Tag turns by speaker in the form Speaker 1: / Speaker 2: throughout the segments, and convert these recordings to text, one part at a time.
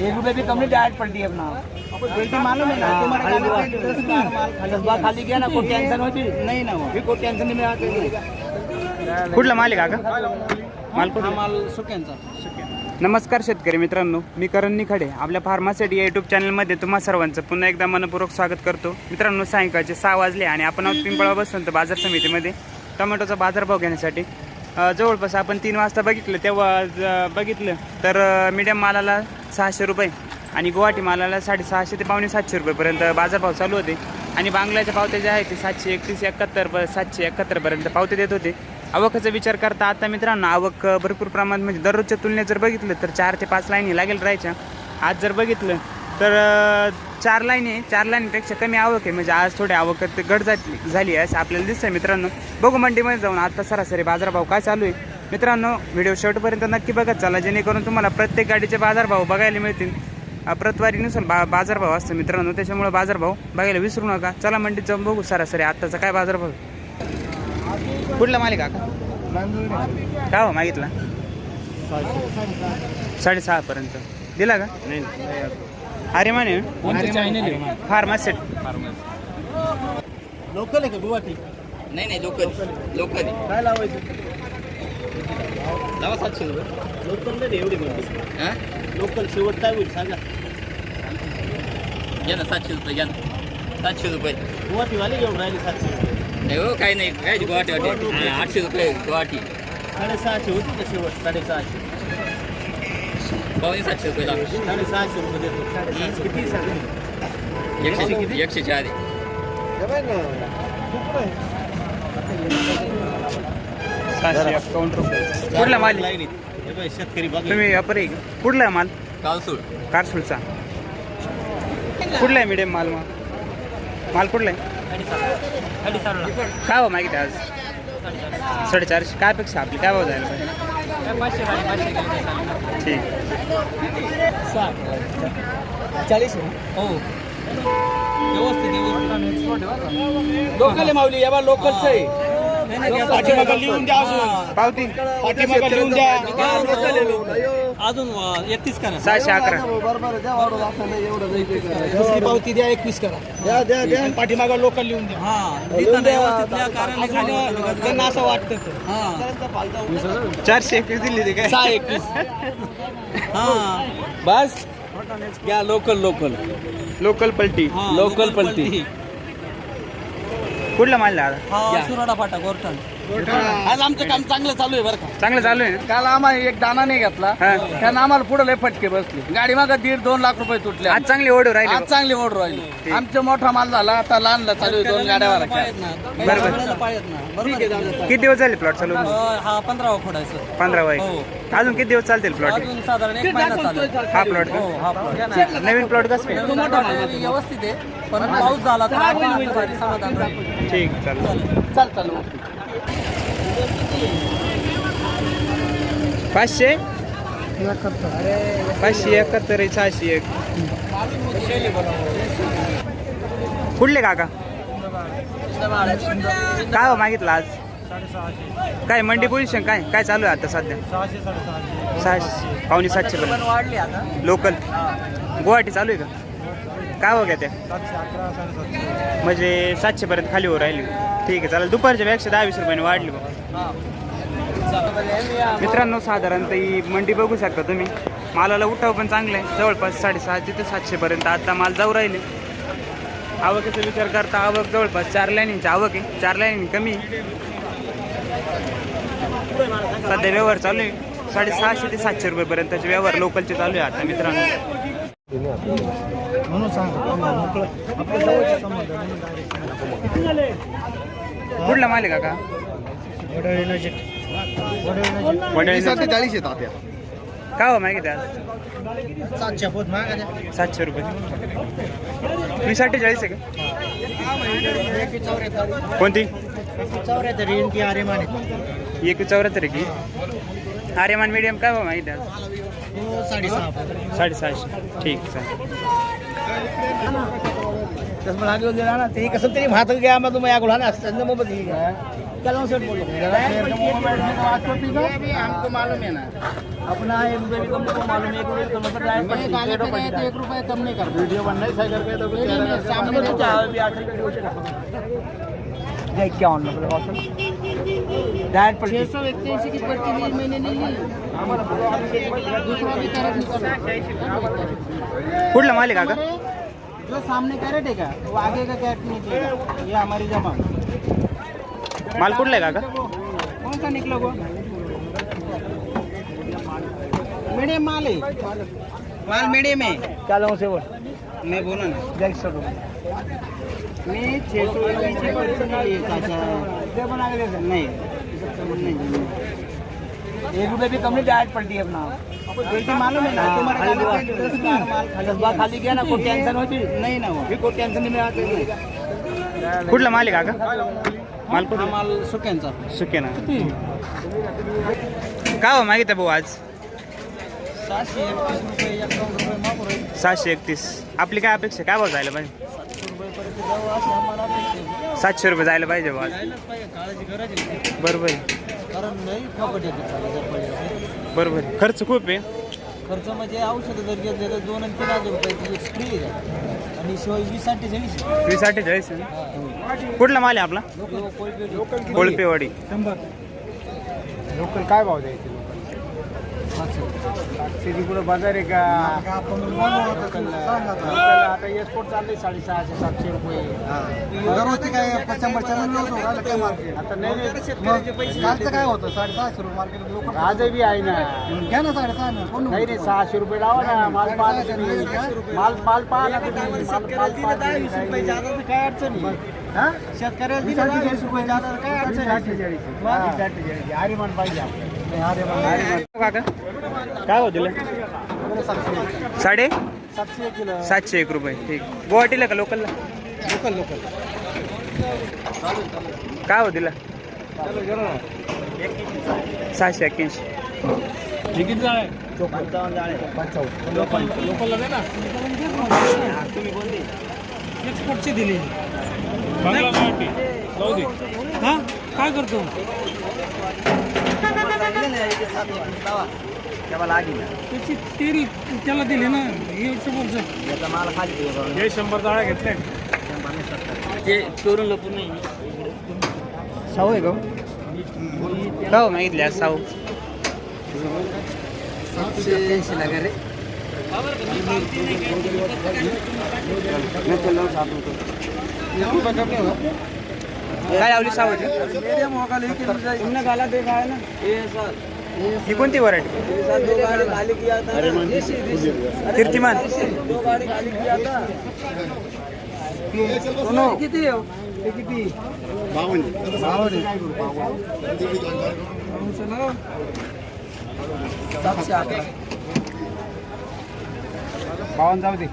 Speaker 1: एक रुपये भी कम नहीं डायरेक्ट पड़ती है अपना
Speaker 2: बेटी मालूम है ना? तुम्हारे दस बार खाली
Speaker 1: किया ना कोई टेंशन होती?
Speaker 2: नहीं ना हो
Speaker 1: फिर कोई टेंशन नहीं
Speaker 3: कुठला माल आहे काका माल कुठला?
Speaker 2: माल सुक्यांचा.
Speaker 3: नमस्कार शेतकरी मित्रांनो मी करण निखाडे. आपल्या फार्मासिटी या यूट्यूब चॅनलमध्ये तुम्हा सर्वांचं पुन्हा एकदा मनपूर्वक स्वागत करतो. मित्रांनो सायंकाळचे सहा वाजले आणि आपण आहोत पिंपळा बसवंत बाजार समितीमध्ये. टोमॅटोचा बाजारभाव घेण्यासाठी. अ, जवळपास आपण तीन वाजता बघितलं तेव्हा बघितलं. तर मीडियम मालाला सहाशे रुपये आणि गुवाहाटी मालाला साडेसहाशे ते पावणे सातशे रुपयेपर्यंत बाजारभाव चालू होते. आणि बांगलाच्या पावत्या ज्या आहेत ते सातशे एकतीस एकाहत्तर प- सातशे एकाहत्तरपर्यंत पावते देत होते. आवकाचा विचार करता आता मित्रांनो आवक भरपूर प्रमाणात म्हणजे दररोजच्या तुलनेत जर बघितलं तर चार ते पाच लाईनी लागेल राहायच्या. आज जर बघितलं तर चार लाईनी चार लाईनीपेक्षा कमी आवक आहे. म्हणजे आज थोडी आवक घट जात झाली असं आपल्याला दिसतंय मित्रांनो. बघू मंडीमध्ये जाऊन आता सरासरी बाजारभाव काय चालू आहे. मित्रांनो व्हिडिओ शेवटपर्यंत नक्की बघत चला जेणेकरून तुम्हाला प्रत्येक गाडीचे बाजारभाव बघायला मिळतील. प्रतवारीनुसार बा बाजारभाव असतो मित्रांनो त्याच्यामुळे बाजारभाव बघायला विसरू नका. चला मंडीत जाऊन बघू सरासरी आत्ताचा काय बाजारभाव आहे. कुठला मालिक काका? काय हो मागितला? साडेसहा पर्यंत. दिला का? नाही अरे माने फार्मासेट
Speaker 2: लोकल आहे का गुवाहाटी?
Speaker 1: नहीं नहीं लोकल. लोकल
Speaker 2: काय लावायचं?
Speaker 1: लावा सातशे रुपये.
Speaker 2: लोकल नाही एवढी म्हणते
Speaker 1: हां?
Speaker 2: लोकल शेवट काय होईल सांगा.
Speaker 1: घ्या ना सातशे रुपये घ्या ना. सातशे रुपये.
Speaker 2: गुवाहाटीवाले घेऊन राहिले सातशे रुपये.
Speaker 1: नाही हो काही नाही. काय गुवाहाटी वाटी हां, आठशे रुपये गुवाहाटी.
Speaker 2: साडेसहाशे होती का शेवट? साडेसहाशे.
Speaker 1: पावणे सातशे रुपये लावा.
Speaker 2: साडेसहाशे रुपये देतो. साडेसहाशे किती सांगा?
Speaker 1: एकशे एकशे चार आहे.
Speaker 3: सहाशे अकाउंट रुपये. कुठला माल आहे?
Speaker 2: लाईनीत. हे बघ, शेतकरी बघ.
Speaker 3: तुम्ही व्यापारी आहे का? कुठला आहे माल? कारसूलचा कुठला आहे मिडियम माल मग? माल कुठला आहे? काय भाव मागितले आज? साडेचारशे. काय अपेक्षा आपली? काय भाव जायला पाहिजे? ठीक.
Speaker 2: चाळीस
Speaker 1: हो.
Speaker 2: लोकल आहे माऊली या लोकलच आहे. पाठीमागं लिहून द्या अजून.
Speaker 3: पावती.
Speaker 2: पाठीमागं लिहून द्या. अजून एकतीस करा.
Speaker 3: सहाशे अकरा.
Speaker 2: दुसरी पावती द्या एकवीस करा. द्या द्या द्या. पाठीमागं लोकल लिहून द्या. त्यांना असं वाटतं
Speaker 3: चारशे एकवीस दिली ते काय?
Speaker 2: सहा एकवीस. बस. घ्या लोकल लोकल.
Speaker 3: लोकल पलटी.
Speaker 2: लोकल पलटी.
Speaker 3: कुठला माल दादा?
Speaker 2: सुराडा फाटा गोरठण आज आमचं काम चांगलं चालू आहे बरं का.
Speaker 3: चांगलं चालू आहे.
Speaker 2: काल आम्हाला एक दाना नाही घेतला
Speaker 3: हा.
Speaker 2: त्यानं आम्हाला पुढे लय फटके बसले. गाडी मागं दीड दोन लाख रुपये तुटले.
Speaker 3: आज चांगली ओढ
Speaker 2: आज
Speaker 3: राहिली
Speaker 2: चांगली ओढ राहिली. आमचा मोठा माल झाला. आता लहानला चालू आहे दोन गाड्यावर
Speaker 3: बरोबर. किती दिवस झाले प्लॉट चालू?
Speaker 2: हा पंधरा फोडायचं
Speaker 3: पंधरा वाई अजून किती दिवस चालतील प्लॉट
Speaker 2: अजून साधारण एक महिना चालेल.
Speaker 3: हा प्लॉट
Speaker 2: हो हा plot.
Speaker 3: नवीन प्लॉट कसं काय
Speaker 2: मोठा माल व्यवस्थित आहे. पण पाऊस झाला तर.
Speaker 3: ठीक चालेल.
Speaker 2: चाल चालू
Speaker 3: पाचशे? पाचशे एकाहत्तर आहे, सहाशे एक. कुठले काका? काय हो मागितलं आज? काय मंडी पोझिशन काय? काय चालू आहे आता सध्या? सहाशे पावणे सातशे पर्यंत. लोकल गुवाहाटी चालू आहे का? काय हो घ्या त्या म्हणजे सातशे पर्यंत खाली हो राहिली. ठीक आहे चालेल. दुपारच्या पेक्षा दहा वीस रुपयाने वाढली बघ. मित्रांनो साधारणतः ही मंडी बघू शकता तुम्ही. मालाला उठाव पण चांगला आहे. जवळपास साडेसहाशे ते सातशेपर्यंत आता माल जाऊ राहिले. आवकेचा विचार करता आवक जवळपास चार लाईनींची आवक आहे. चार लाईनी कमी. सध्या व्यवहार चालू आहे. साडेसहाशे ते सातशे रुपयेपर्यंतचे व्यवहार लोकलचे चालू आहे आता मित्रांनो. कुठला माल आहे काका?
Speaker 2: चाळीस येतात
Speaker 3: काय हो माहिती आज
Speaker 2: सातशे पोत
Speaker 3: सातशे रुपये. तुम्ही अठ्ठेचाळीस आहे का? कोणती?
Speaker 2: चौऱ्याहत्तर ती अरे माने
Speaker 3: एक चौऱ्याहत्तर आहे की? आर्यमान मीडियम काय भाव माहिती आज
Speaker 2: साडेसहा
Speaker 3: साडेसहाशे. ठीक चालेल.
Speaker 2: तसं आगे दिला ना ते कसं तरी भात घ्या मग तुम्ही आगोला ना त्यांना मग कलम सेट बोलो। हमको मालूम है ना। अपना एक रुपये भी कम को मालूम है एक रुपये कम एक रुपये कम नहीं कर वीडियो बनना है सही करके तो सामने तो चाहे भी आठ रुपये क्या ऑन मतलब ऑप्शन डायरेक्ट 681 की पर्ची ली मैंने नहीं ली। दूसरा भी कैरेट
Speaker 3: माल आहे काका
Speaker 2: जो सामने कैरेट है क्या? वो आगे का कैरेट नहीं देगा। ये हमारी जमा
Speaker 3: माल कुठला आहे काका
Speaker 2: कौन सा निकला वो मीडियम माल है। माल मीडियम है। क्या लो से बोल। मैं बोला ना? देख सको मैं छः सौ नहीं नहीं नहीं एक रुपये भी कम नहीं डायरेक्ट पड़ती है अपना। क्योंकि मालूम है ना? तुम्हारे गाना दस बार माल खाली बार खाली गया ना कोई टेंशन होती? नहीं ना वो भी कोई टेंशन नहीं आते
Speaker 3: कुठला माल आहे काका माल कुठला
Speaker 2: माल सुक्यांचा.
Speaker 3: सुके ना काय हो मागितलं भाऊ आज?
Speaker 2: सातशे एकतीस रुपये एकावन्न रुपये मागू राहील.
Speaker 3: सहाशे एकतीस. आपली काय अपेक्षा? काय भाव जायला पाहिजे?
Speaker 2: रुपयेपर्यंत जाऊ असं आम्हाला अपेक्षा आहे.
Speaker 3: सातशे रुपये जायला पाहिजे भाऊ आज.
Speaker 2: जायलाच पाहिजे काळाची गरज आहे.
Speaker 3: बरोबर आहे.
Speaker 2: कारण नाही फॉकट येते चालू जर पडलं
Speaker 3: बरोबर आहे. खर्च खूप आहे.
Speaker 2: खर्च म्हणजे औषधं जर घेतले तर दोन आणि तीन हजार रुपयाची स्प्रे आहे. आणि शिवाय वीस अठ्ठेचाळीस
Speaker 3: वीस अठ्ठेचाळीस? कुठला माल आहे आपला? कोळपेवाडी.
Speaker 2: शंभर.
Speaker 4: लोकल काय भाव द्यायचे? सातशे कुठं बाजार आहे का? आता एक्सपोर्ट चाललंय साडेसहाशे सातशे रुपये.
Speaker 2: दररोजची काय शंभरच्या मार्केट
Speaker 4: आता नाही नाही,
Speaker 2: कालचं काय होतं? साडेसहाशे रुपये मार्केट लोक
Speaker 4: आजही बी आहे ना.
Speaker 2: घ्या ना साडेसहा ना कोण
Speaker 4: नाही नाही सहाशे रुपये लावा ना. माल पाहा. माल माल पाहा ना.
Speaker 2: काय अडचण नाही
Speaker 4: हा?
Speaker 2: शेतकऱ्याला दिलं वीस रुपये काय अडचण.
Speaker 4: अठ्ठेचाळीस अठ्ठेचाळीस आर्यमान पाहिजे आपल्याला.
Speaker 3: काका काय हो दिलं? साडे?
Speaker 2: सातशे एक
Speaker 3: रुपये. ठीक. गुवाहाटीला का लोकलला
Speaker 2: लोकल लोकल
Speaker 3: काय हो दिला? सहाशे एक्क्याऐंशी.
Speaker 2: एक्सपोर्टची दिली हा? काय करतो? त्याची तेल त्याला दिले ना हे समोरचं.
Speaker 4: हे शंभर जाळ्या घेतले
Speaker 2: ते चोरून लपून नाही.
Speaker 3: साऊ आहे का हो? मागितले आज साऊ. काय लावली सावची
Speaker 2: मीडियम होगा लेकिन तुमने गाला देखा है ना? ये सर.
Speaker 3: ही कोणती व्हरायटी
Speaker 2: दो गाड़ी खाली किया था. अरे
Speaker 3: कीर्तिमान.
Speaker 2: दो गाड़ी खाली किया था. सुनो. किती हो हे किती? सातशे अकरा
Speaker 4: बावन्न जाऊ दे.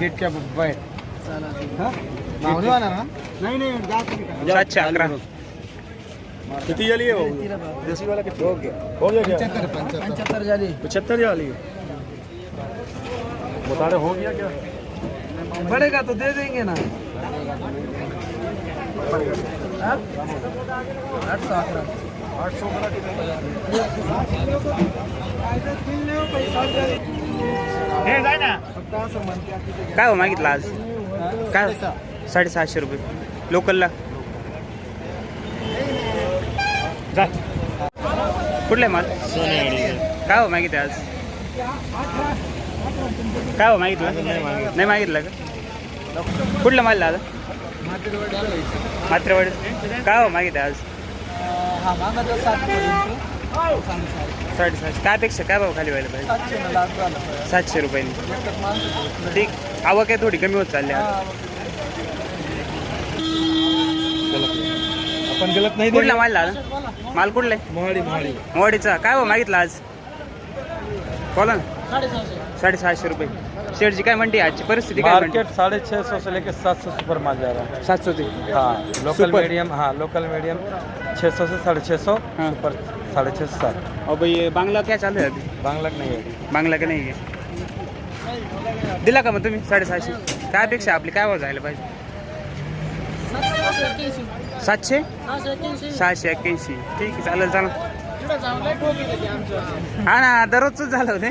Speaker 4: गेटच्या बाहेर.
Speaker 2: ना
Speaker 4: नाही नाही जा तुम्ही.
Speaker 3: सातशे अकरा
Speaker 4: किती झाली आहे देसी वाला किती हो गया। हो गया क्या?
Speaker 2: पंच्याहत्तर झाली
Speaker 4: पचहत्तर बता रहे हो गया क्या?
Speaker 2: बढ़ेगा तो दे देंगे ना। हाँ? आठ सौ अकरा
Speaker 4: आठ सौ हे जाय ना।
Speaker 3: काय हो मागितलं आज? काय? साडेसहाशे रुपये. लोकलला.
Speaker 4: जा.
Speaker 3: कुठला आहे माल? काय हो मागितलं आज? काय हो मागितलं? नाही मागितलं. का? कुठला माल दादा? मात्रेवाडी. काय हो मागितलं आज?
Speaker 2: हा
Speaker 3: साडेसहाशे. काय अपेक्षा? काय भाव खाली व्हायला पाहिजे?
Speaker 2: सातशे
Speaker 3: रुपयांनी ठीक. आवक आहे थोडी कमी होत चालली
Speaker 4: आपण गलत नाही
Speaker 3: कुठला माल दादा माल कुठला आहे?
Speaker 4: मोहाडी मोहाडी.
Speaker 3: मोवाडीचा काय हो मागितलं आज? बोला ना.
Speaker 2: साडेसहाशे
Speaker 3: रुपये. शेडची काय म्हणते? आजची परिस्थिती काय म्हणते?
Speaker 5: मार्केट साढ़े छः सौ से लेकर सात सौ सुपर माल जा रहा है।
Speaker 3: सातशे ते.
Speaker 5: हाँ लोकल
Speaker 3: सुपर।
Speaker 5: मीडियम हाँ लोकल मीडियम छः सौ से साढ़े छः सौ
Speaker 3: हाँ।
Speaker 5: सुपर साढ़े छः सौ सात।
Speaker 3: और भाई ये बांग्ला क्या चालू है अभी?
Speaker 5: बांग्ला का नहीं है
Speaker 3: बांग्ला का नाही आहे दिला का मग तुम्ही? साडेसहाशे. काय अपेक्षा आपली? काय भाव जायला पाहिजे? सातशे?
Speaker 4: सहाशे एक्क्याऐंशी.
Speaker 3: ठीक आहे चालेल चालेल. हा ना दररोजच झालं होते.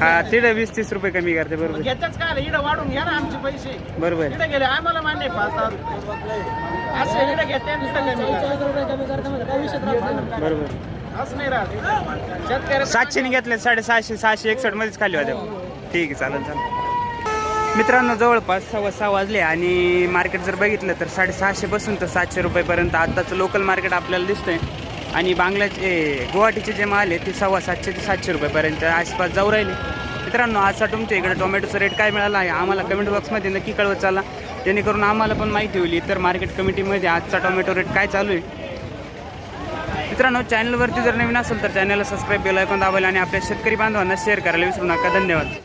Speaker 3: हा. तिथं वीस तीस रुपये कमी करते बरोबर.
Speaker 4: घेताच काय वाढून घ्या ना आमचे पैसे.
Speaker 3: बरोबर.
Speaker 4: गेले आम्हाला मान्य पाच असं घेते.
Speaker 3: बरोबर.
Speaker 4: असं नाही राहत. शेतकरी
Speaker 3: सातशेने घेतले साडेसहाशे सहाशे एकसष्ट मध्येच खाली होत्या ठीक आहे चालेल चालेल. मित्रांनो जवळपास सव्वा सहा वाजले आणि मार्केट जर बघितलं तर साडेसहाशेपासून तर सातशे रुपयेपर्यंत आत्ताचं लोकल मार्केट आपल्याला दिसतंय. आणि बांगलाचे गुवाहाटीचे जे माल आहे ते सव्वा सातशे ते सातशे रुपयेपर्यंत आसपास जाऊ राहिले. मित्रांनो आजचा तुमच्या इकडे टोमॅटोचा रेट काय मिळाला आहे? आम्हाला कमेंट बॉक्समध्ये नक्की कळवत चाला. जेणेकरून आम्हाला पण माहिती होईल इतर मार्केट कमिटीमध्ये आजचा टोमॅटो रेट काय चालू आहे. मित्रांनो चॅनलवरती जर नवीन असेल तर चॅनलला सबस्क्राईब बेल ऐकून दाबायला आणि आपल्या शेतकरी बांधवांना शेअर करायला विसरू नका. धन्यवाद.